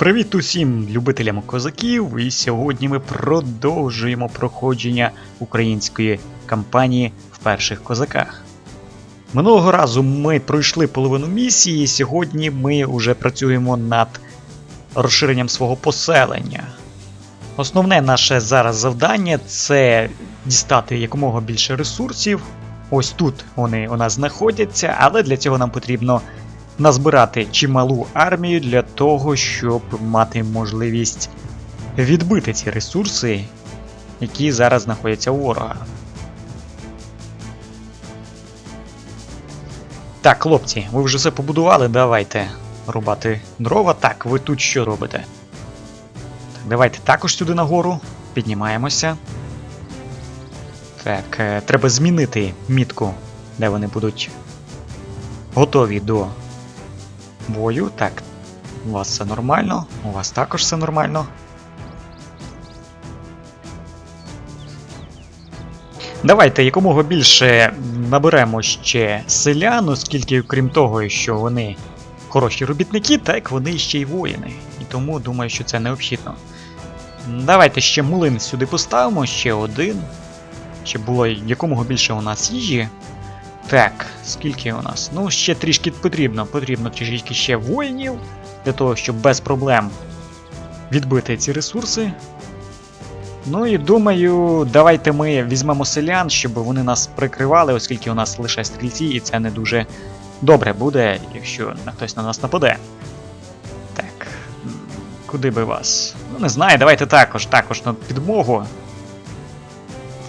Привіт усім любителям козаків, і сьогодні ми продовжуємо проходження української кампанії в перших козаках. Минулого разу ми пройшли половину місії, і сьогодні ми вже працюємо над розширенням свого поселення. Основне наше зараз завдання це дістати якомога більше ресурсів. Ось тут вони у нас знаходяться, але для цього нам потрібно назбирати чималу армію для того, щоб мати можливість відбити ці ресурси, які зараз знаходяться у ворога. Так, хлопці, ви вже все побудували, давайте рубати дрова. Так, ви тут що робите? Так, давайте також сюди нагору. Піднімаємося. Так, е, треба змінити мітку, де вони будуть готові до бою. Так, у вас все нормально, у вас також все нормально. Давайте якомога більше наберемо ще селян, оскільки, крім того, що вони хороші робітники, так вони ще й воїни. І тому думаю, що це необхідно. Давайте ще млин сюди поставимо, ще один. Щоб було якомога більше у нас їжі. Так, скільки у нас? Ну, ще трішки потрібно. Потрібно трішки ще воїнів для того, щоб без проблем відбити ці ресурси. Ну і думаю, давайте ми візьмемо селян, щоб вони нас прикривали, оскільки у нас лише стрільці, і це не дуже добре буде, якщо хтось на нас нападе. Так. Куди би вас? Ну, не знаю, давайте також, також на підмогу.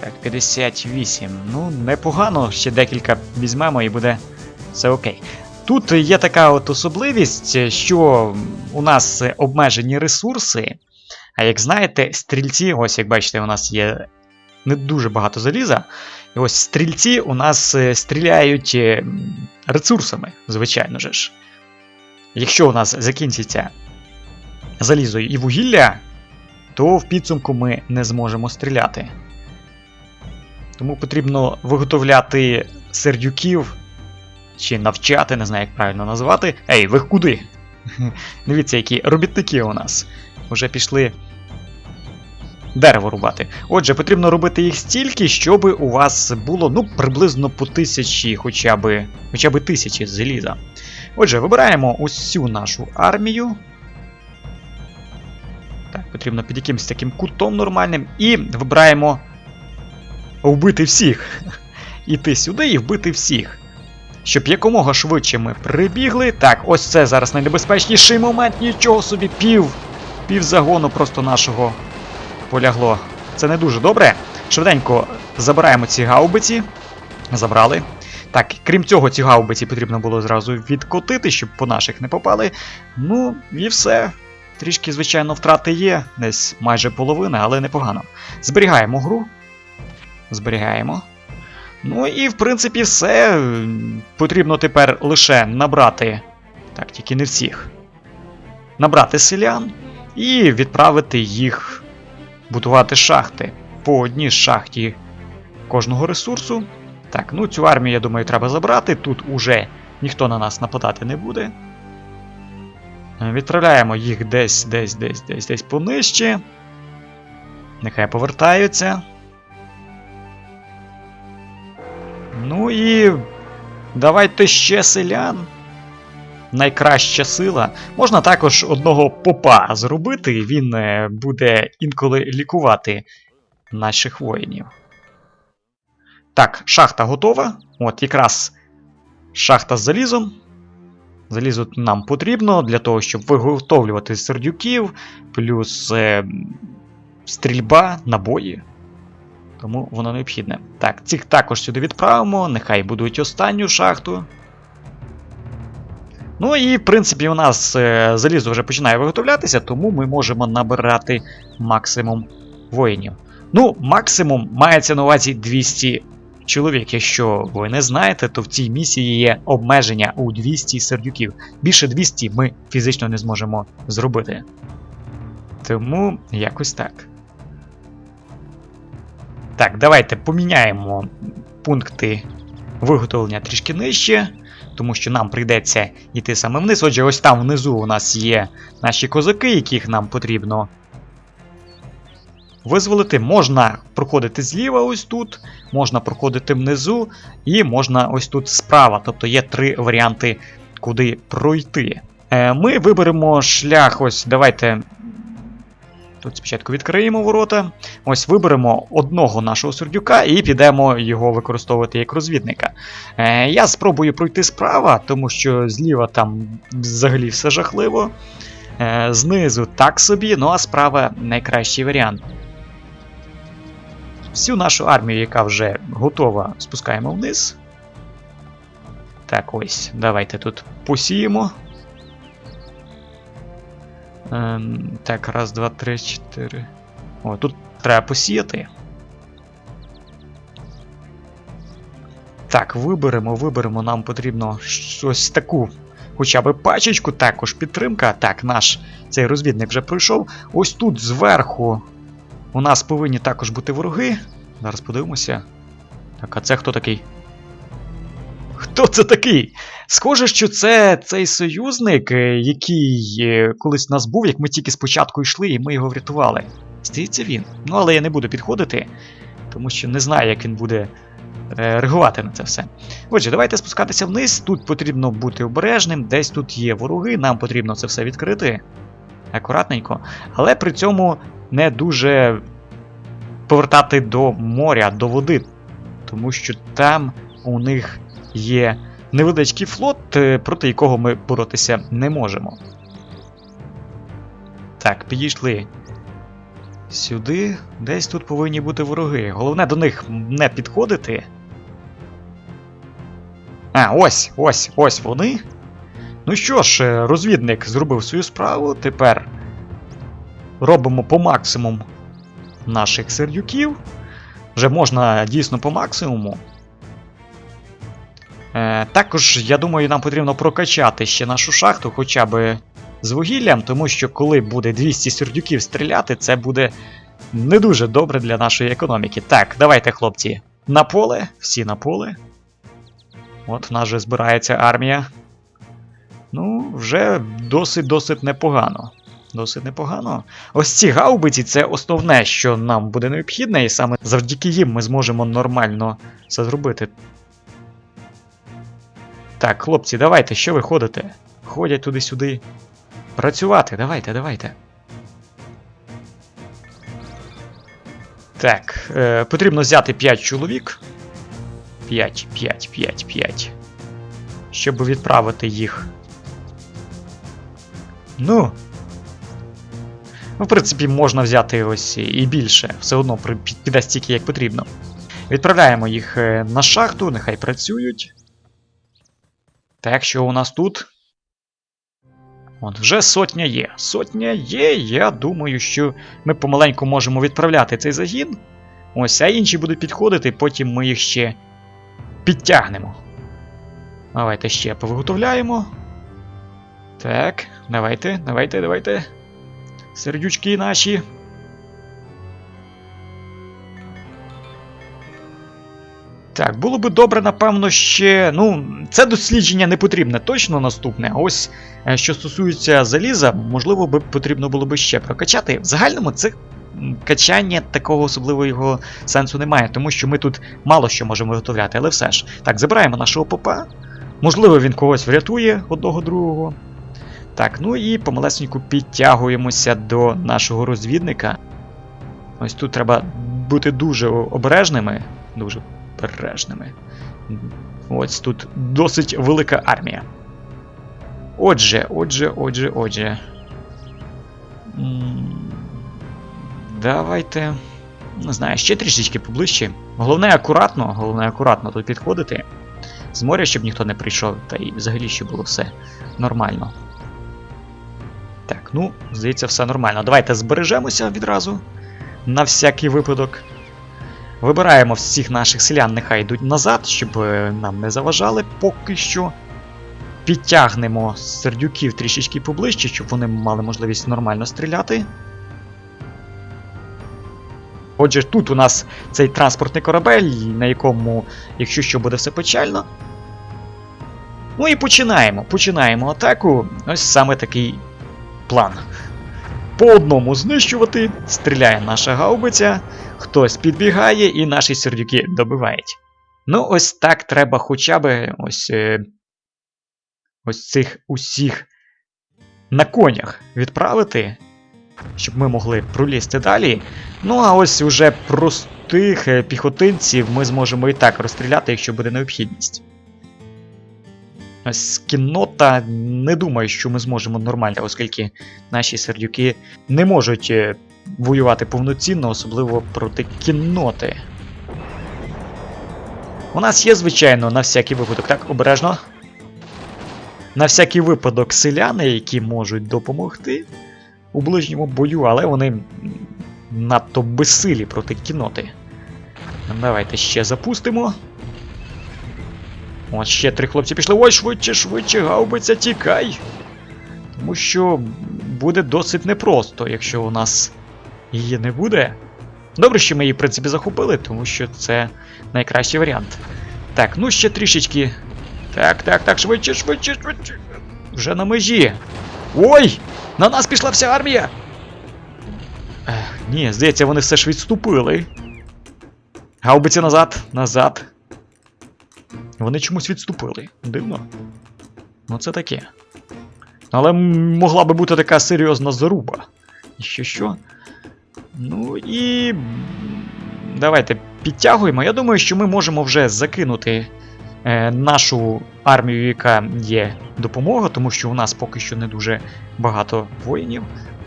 Так, 58. Ну, непогано, ще декілька візьмемо і буде все окей. Тут є така от особливість, що у нас обмежені ресурси. А як знаєте, стрільці, ось як бачите, у нас є не дуже багато заліза. І ось стрільці у нас е, стріляють е, ресурсами, звичайно ж. Якщо у нас закінчиться залізо і вугілля, то в підсумку ми не зможемо стріляти. Тому потрібно виготовляти сердюків чи навчати, не знаю, як правильно назвати. Ей, ви куди? Дивіться, які робітники у нас. Вже пішли дерево рубати. Отже, потрібно робити їх стільки, щоб у вас було ну, приблизно по тисячі, хоча б, хоча б тисячі заліза. Отже, вибираємо усю нашу армію. Так, потрібно під якимось таким кутом нормальним. І вибираємо вбити всіх. Іти сюди і вбити всіх. Щоб якомога швидше ми прибігли. Так, ось це зараз найнебезпечніший момент. Нічого собі, пів. Пів загону просто нашого полягло. Це не дуже добре. Швиденько забираємо ці гаубиці. Забрали. Так, крім цього, ці гаубиці потрібно було зразу відкотити, щоб по наших не попали. Ну, і все. Трішки, звичайно, втрати є, десь майже половина, але непогано. Зберігаємо гру. Зберігаємо. Ну і в принципі все. Потрібно тепер лише набрати. Так, тільки не всіх. Набрати селян і відправити їх будувати шахти. По одній шахті кожного ресурсу. Так, ну цю армію, я думаю, треба забрати. Тут уже ніхто на нас нападати не буде. Е, Відправляємо їх десь, десь, десь, десь, десь понижче. Нехай повертаються. Ну і давайте ще селян. Найкраща сила. Можна також одного попа зробити, він е, буде інколи лікувати наших воїнів. Так, шахта готова. От якраз шахта з залізом. Залізо нам потрібно для того, щоб виготовлювати сердюків, плюс е, стрільба, набої. Тому воно необхідне. Так, цих також сюди відправимо, нехай будують останню шахту. Ну і, в принципі, у нас е, залізо вже починає виготовлятися, тому ми можемо набирати максимум воїнів. Ну, максимум мається на увазі 200 чоловік. Якщо ви не знаєте, то в цій місії є обмеження у 200 сердюків. Більше 200 ми фізично не зможемо зробити. Тому якось так. Так, давайте поміняємо пункти виготовлення трішки нижче. тому що нам прийдеться йти саме вниз. Отже, ось там внизу у нас є наші козаки, яких нам потрібно визволити. Можна проходити зліва ось тут, можна проходити внизу, і можна ось тут справа. Тобто є три варіанти, куди пройти. Е, Ми виберемо шлях. Ось давайте. Тут спочатку відкриємо ворота. Ось виберемо одного нашого сердюка і підемо його використовувати як розвідника. Е, я спробую пройти справа, тому що зліва там взагалі все жахливо. Е, знизу так собі, ну а справа найкращий варіант. Всю нашу армію, яка вже готова, спускаємо вниз. Так, ось, давайте тут посіємо. Ем, так, раз, два, три, чотири. О, тут треба посіяти. Так, виберемо, виберемо. Нам потрібно щось таку. Хоча б пачечку, також підтримка. Так, наш цей розвідник вже пройшов. Ось тут зверху у нас повинні також бути вороги. Зараз подивимося. Так, а це хто такий? Хто це такий? Схоже, що це цей союзник, е, який е, колись у нас був, як ми тільки спочатку йшли, і ми його врятували. Здається, він. Ну, але я не буду підходити, тому що не знаю, як він буде е, реагувати на це все. Отже, давайте спускатися вниз. Тут потрібно бути обережним, десь тут є вороги, нам потрібно це все відкрити. Акуратненько. Але при цьому не дуже повертати до моря, до води. Тому що там у них є невеличкий флот, е, проти якого ми боротися не можемо. Так, підійшли сюди. Десь тут повинні бути вороги. Головне до них не підходити. А, ось, ось, ось вони. Ну що ж, е, розвідник зробив свою справу. Тепер робимо по максимуму наших сердюків. Вже можна дійсно по максимуму. Е, також, я думаю, нам потрібно прокачати ще нашу шахту хоча б з вугіллям, тому що коли буде 200 сердюків стріляти, це буде не дуже добре для нашої економіки. Так, давайте, хлопці, на поле, всі на поле. От в нас вже збирається армія. Ну, вже досить-досить непогано. Досить непогано. Ось ці гаубиці це основне, що нам буде необхідне, і саме завдяки їм ми зможемо нормально це зробити. Так, хлопці, давайте, що ви ходите? Ходять туди-сюди. Працювати, давайте, давайте. Так, е, потрібно взяти 5 чоловік. 5, 5, 5, 5. Щоб відправити їх. Ну. Ну, в принципі, можна взяти ось і більше. Все одно піде стільки, як потрібно. Відправляємо їх е, на шахту, нехай працюють. Так, що у нас тут? От, вже сотня є. Сотня є. Я думаю, що ми помаленьку можемо відправляти цей загін. Ось, а інші будуть підходити, потім ми їх ще підтягнемо. Давайте ще повиготовляємо. Так, давайте, давайте, давайте. Сердючки наші. Так, було би добре, напевно, ще. Ну, це дослідження не потрібне, точно наступне. А ось е, що стосується заліза, можливо, би потрібно було би ще прокачати. В загальному це качання такого особливого сенсу немає, тому що ми тут мало що можемо виготовляти, але все ж. Так, забираємо нашого попа. Можливо, він когось врятує одного другого. Так, ну і помалесеньку підтягуємося до нашого розвідника. Ось тут треба бути дуже обережними. Дуже обережними. Ось тут досить велика армія. Отже, отже, отже, отже. Давайте. Не знаю, ще трішечки поближче. Головне акуратно, головне акуратно тут підходити. З моря, щоб ніхто не прийшов, та й взагалі щоб було все нормально. Так, ну, здається, все нормально. Давайте збережемося відразу. На всякий випадок. Вибираємо всіх наших селян, нехай йдуть назад, щоб е, нам не заважали поки що. Підтягнемо сердюків трішечки поближче, щоб вони мали можливість нормально стріляти. Отже, тут у нас цей транспортний корабель, на якому, якщо що буде все печально. Ну і починаємо. Починаємо атаку. Ось саме такий план. По одному знищувати, стріляє наша гаубиця, хтось підбігає і наші сердюки добивають. Ну, ось так треба хоча б ось. е, Ось цих усіх на конях відправити, щоб ми могли пролізти далі. Ну, а ось уже простих е, піхотинців ми зможемо і так розстріляти, якщо буде необхідність. Кіннота не думаю, що ми зможемо нормально, оскільки наші сердюки не можуть е, воювати повноцінно, особливо проти кінноти. У нас є, звичайно, на всякий випадок, так, обережно. На всякий випадок селяни, які можуть допомогти у ближньому бою, але вони надто безсилі проти кінноти. Давайте ще запустимо. Ось ще три хлопці пішли. Ой, швидше, швидше, гаубиця, тікай. Тому що буде досить непросто, якщо у нас її не буде. Добре, що ми її, в принципі, захопили, тому що це найкращий варіант. Так, ну ще трішечки. Так, так, так, швидше, швидше, швидше. Вже на межі. Ой! На нас пішла вся армія! Ех, ні, здається, вони все ж відступили. Гаубиці назад, назад. Вони чомусь відступили. Дивно. Ну це таке. Але могла би бути така серйозна заруба. І що що? Ну і. Давайте підтягуємо. Я думаю, що ми можемо вже закинути е, нашу армію, яка є допомога, тому що у нас поки що не дуже багато воїнів.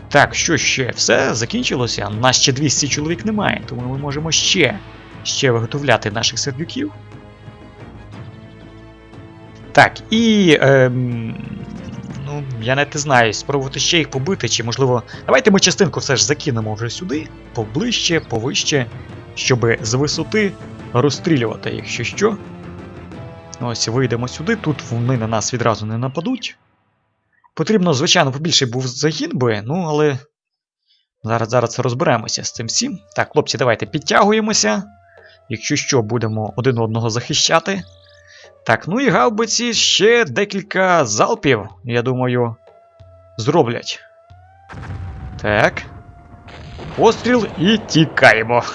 Так, що ще? Все закінчилося. У нас ще 200 чоловік немає, тому ми можемо ще, ще виготовляти наших сердюків. Так, і. Ем, ну, я навіть не знаю, спробувати ще їх побити, чи можливо. Давайте ми частинку все ж закинемо вже сюди, поближче, повище, щоб з висоти розстрілювати, якщо що. Ось вийдемо сюди, тут вони на нас відразу не нападуть. Потрібно, звичайно, побільше був загін би, ну але. Зараз зараз розберемося з цим всім. Так, хлопці, давайте підтягуємося. Якщо що, будемо один одного захищати. Так, ну і гаубиці ще декілька залпів, я думаю, зроблять. Так. Постріл і тікаємо.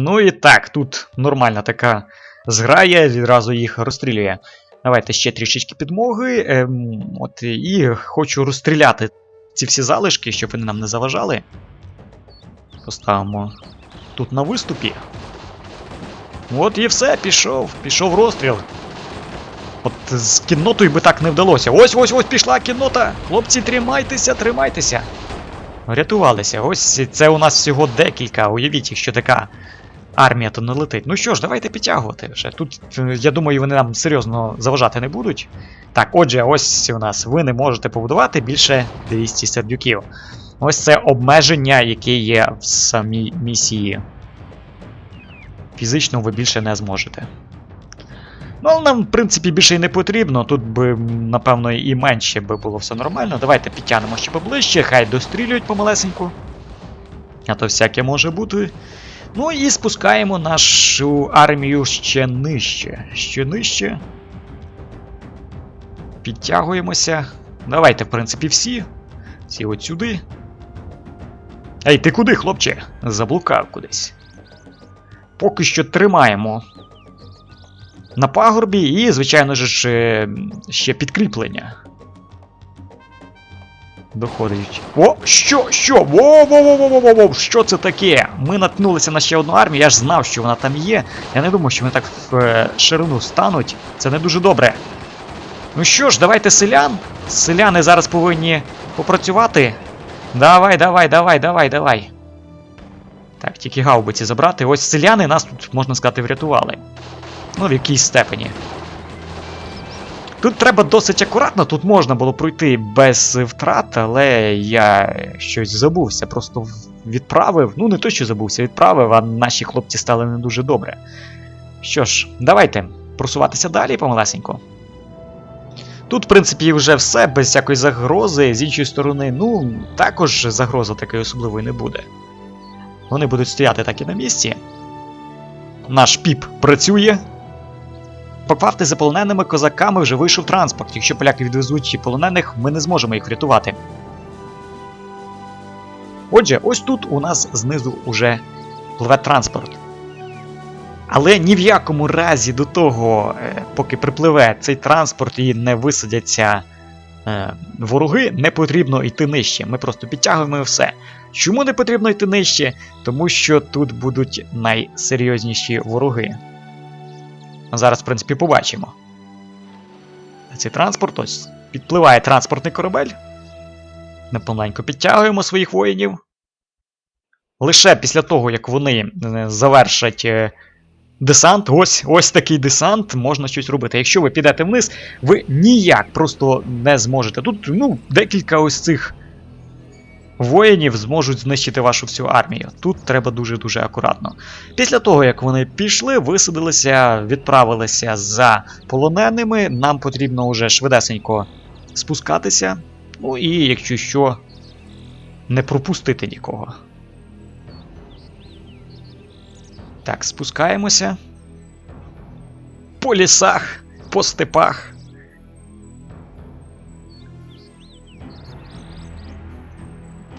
Ну і так, тут нормальна така зграя, відразу їх розстрілює. Давайте ще трішечки підмоги. Ем, от, і хочу розстріляти ці всі залишки, щоб вони нам не заважали. Поставимо тут на виступі. От і все, пішов, пішов розстріл. От з кіннотою би так не вдалося. Ось ось ось пішла кіннота! Хлопці, тримайтеся, тримайтеся. Врятувалися. Ось це у нас всього декілька. Уявіть, якщо така армія то не летить. Ну що ж, давайте підтягувати вже. Тут, е, я думаю, вони нам серйозно заважати не будуть. Так, отже, ось у нас ви не можете побудувати більше 200 сердюків. Ось це обмеження, яке є в самій місії. Фізично ви більше не зможете. Ну, нам, в принципі, більше і не потрібно. Тут би, напевно, і менше би було все нормально. Давайте підтягнемо ще поближче, хай дострілюють помалесеньку. А то всяке може бути. Ну і спускаємо нашу армію ще нижче. Ще нижче. Підтягуємося. Давайте, в принципі, всі. Всі от сюди. Ей, ти куди, хлопче? Заблукав кудись. Поки що тримаємо на пагорбі і, звичайно ж, ще підкріплення. Доходить. О, що? Що? во во во во во во во Що це таке? Ми наткнулися на ще одну армію, я ж знав, що вона там є. Я не думав, що вони так в е, ширину стануть. Це не дуже добре. Ну що ж, давайте селян. Селяни зараз повинні попрацювати. Давай, давай, давай, давай, давай. Так, тільки гаубиці забрати. Ось селяни нас тут, можна сказати, врятували. Ну, в якійсь степені. Тут треба досить акуратно, тут можна було пройти без втрат, але я щось забувся, просто відправив. Ну, не то, що забувся, відправив, а наші хлопці стали не дуже добре. Що ж, давайте просуватися далі помалесенько. Тут, в принципі, вже все, без всякої загрози. З іншої сторони, ну, також загрози такої особливої не буде. Вони будуть стояти так і на місці. Наш піп працює. Попавти за полоненими козаками вже вийшов транспорт. Якщо поляки відвезуть полонених, ми не зможемо їх врятувати. Отже, ось тут у нас знизу уже пливе транспорт. Але ні в якому разі до того, е, поки припливе цей транспорт і не висадяться вороги, не потрібно йти нижче. Ми просто підтягуємо все. Чому не потрібно йти нижче? Тому що тут будуть найсерйозніші вороги. Зараз, в принципі, побачимо. Цей транспорт ось підпливає транспортний корабель. Ми помаленьку підтягуємо своїх воїнів. Лише після того, як вони е, завершать е, десант, ось ось такий десант, можна щось робити. Якщо ви підете вниз, ви ніяк просто не зможете. Тут ну, декілька ось цих воїнів зможуть знищити вашу всю армію. Тут треба дуже-дуже акуратно. Після того, як вони пішли, висадилися, відправилися за полоненими, нам потрібно уже швидесенько спускатися. Ну і якщо що, не пропустити нікого. Так, спускаємося. По лісах, по степах.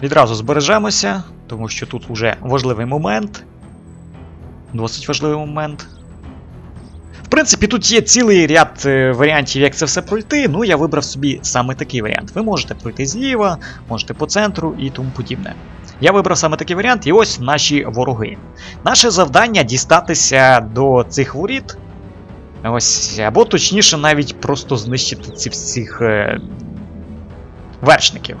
Відразу збережемося, тому що тут вже важливий момент. Досить важливий момент. В принципі, тут є цілий ряд е, варіантів, як це все пройти. Ну, я вибрав собі саме такий варіант. Ви можете пройти зліва, можете по центру і тому подібне. Я вибрав саме такий варіант, і ось наші вороги. Наше завдання дістатися до цих воріт. Ось, або точніше, навіть просто знищити ці всіх е, вершників.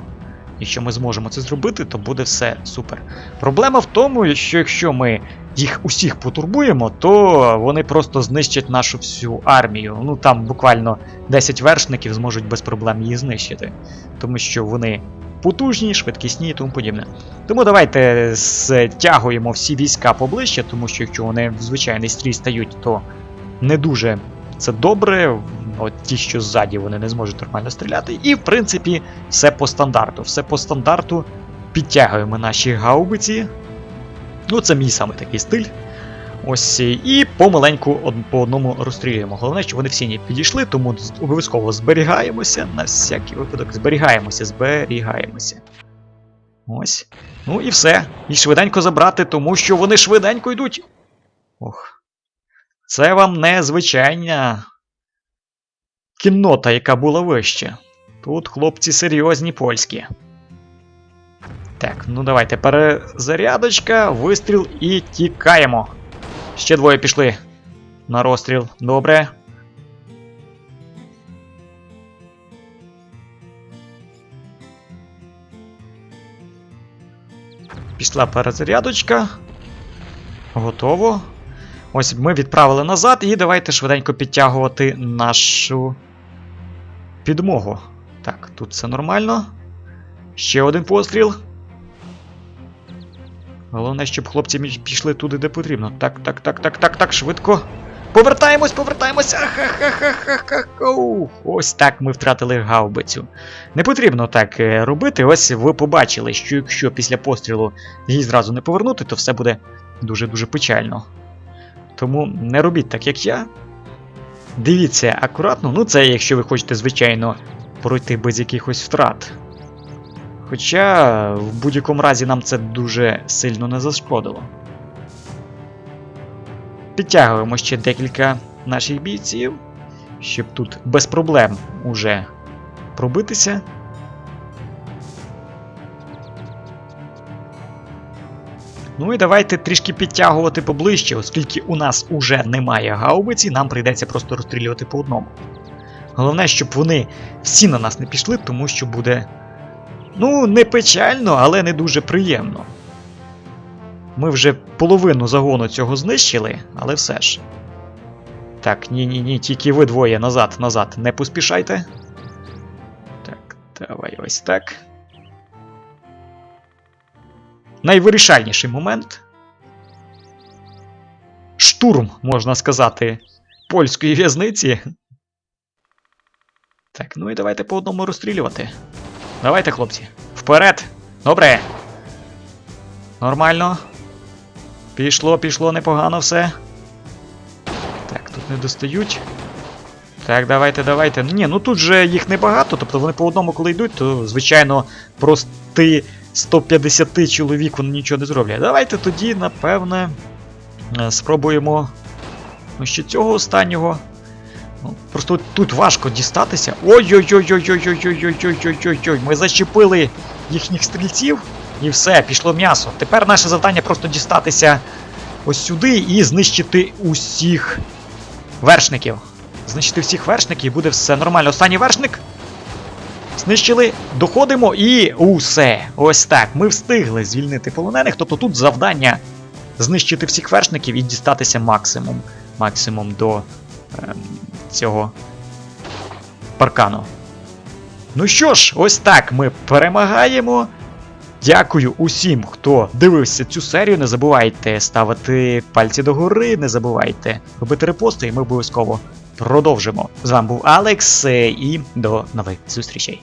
Якщо ми зможемо це зробити, то буде все супер. Проблема в тому, що якщо ми їх усіх потурбуємо, то вони просто знищать нашу всю армію. Ну там буквально 10 вершників зможуть без проблем її знищити. Тому що вони потужні, швидкісні і тому подібне. Тому давайте стягуємо всі війська поближче, тому що якщо вони в звичайний стрій стають, то не дуже це добре. От ті, що ззаді, вони не зможуть нормально стріляти. І, в принципі, все по стандарту. Все по стандарту. Підтягуємо наші гаубиці. Ну, це мій саме такий стиль. Ось і помаленьку по одному розстрілюємо. Головне, щоб вони всі не підійшли, тому обов'язково зберігаємося. На всякий випадок зберігаємося, зберігаємося. Ось. Ну і все. І швиденько забрати, тому що вони швиденько йдуть. Ох. Це вам не звичайна кіннота, яка була вище. Тут хлопці серйозні польські. Так, ну давайте перезарядочка, вистріл і тікаємо. Ще двоє пішли на розстріл. Добре. Пішла перезарядочка. Готово. Ось ми відправили назад, і давайте швиденько підтягувати нашу підмогу. Так, тут все нормально. Ще один постріл. Головне, щоб хлопці пішли туди, де потрібно. Так, так, так, так, так, так, швидко. Повертаємось, повертаємось. Ось так ми втратили гаубицю. Не потрібно так е, робити. Ось ви побачили, що якщо після пострілу її зразу не повернути, то все буде дуже-дуже печально. Тому не робіть так, як я. Дивіться акуратно, ну це якщо ви хочете, звичайно, пройти без якихось втрат. Хоча в будь-якому разі нам це дуже сильно не зашкодило. Підтягуємо ще декілька наших бійців, щоб тут без проблем уже пробитися. Ну і давайте трішки підтягувати поближче, оскільки у нас уже немає гаубиці, нам прийдеться просто розстрілювати по одному. Головне, щоб вони всі на нас не пішли, тому що буде. Ну, не печально, але не дуже приємно. Ми вже половину загону цього знищили, але все ж. Так, ні-ні ні, тільки ви двоє назад, назад, не поспішайте. Так, давай ось так. Найвирішальніший момент. Штурм, можна сказати, польської в'язниці. Так, ну і давайте по одному розстрілювати. Давайте, хлопці. Вперед! Добре. Нормально. Пішло, пішло непогано все. Так, тут не достають. Так, давайте, давайте. Ні, ну тут же їх небагато, тобто вони по одному, коли йдуть, то, звичайно, прости 150 чоловік вони нічого не зроблять. Давайте тоді, напевне, е, спробуємо ще цього останнього. Просто тут важко дістатися. Ой-ой-ой-ой-ой-ой-ой-ой-ой-ой-ой-ой. Ми зачепили їхніх стрільців і все, пішло м'ясо. Тепер наше завдання просто дістатися ось сюди і знищити усіх вершників. Знищити всіх вершників і буде все нормально. Останній вершник. Знищили, доходимо і усе. Ось так. Ми встигли звільнити полонених. Тобто тут завдання знищити всіх вершників і дістатися максимум. Максимум до ем, цього паркану. Ну що ж, ось так ми перемагаємо. Дякую усім, хто дивився цю серію. Не забувайте ставити пальці догори, не забувайте робити репости, і ми обов'язково продовжимо. З вами був Алекс, е, і до нових зустрічей.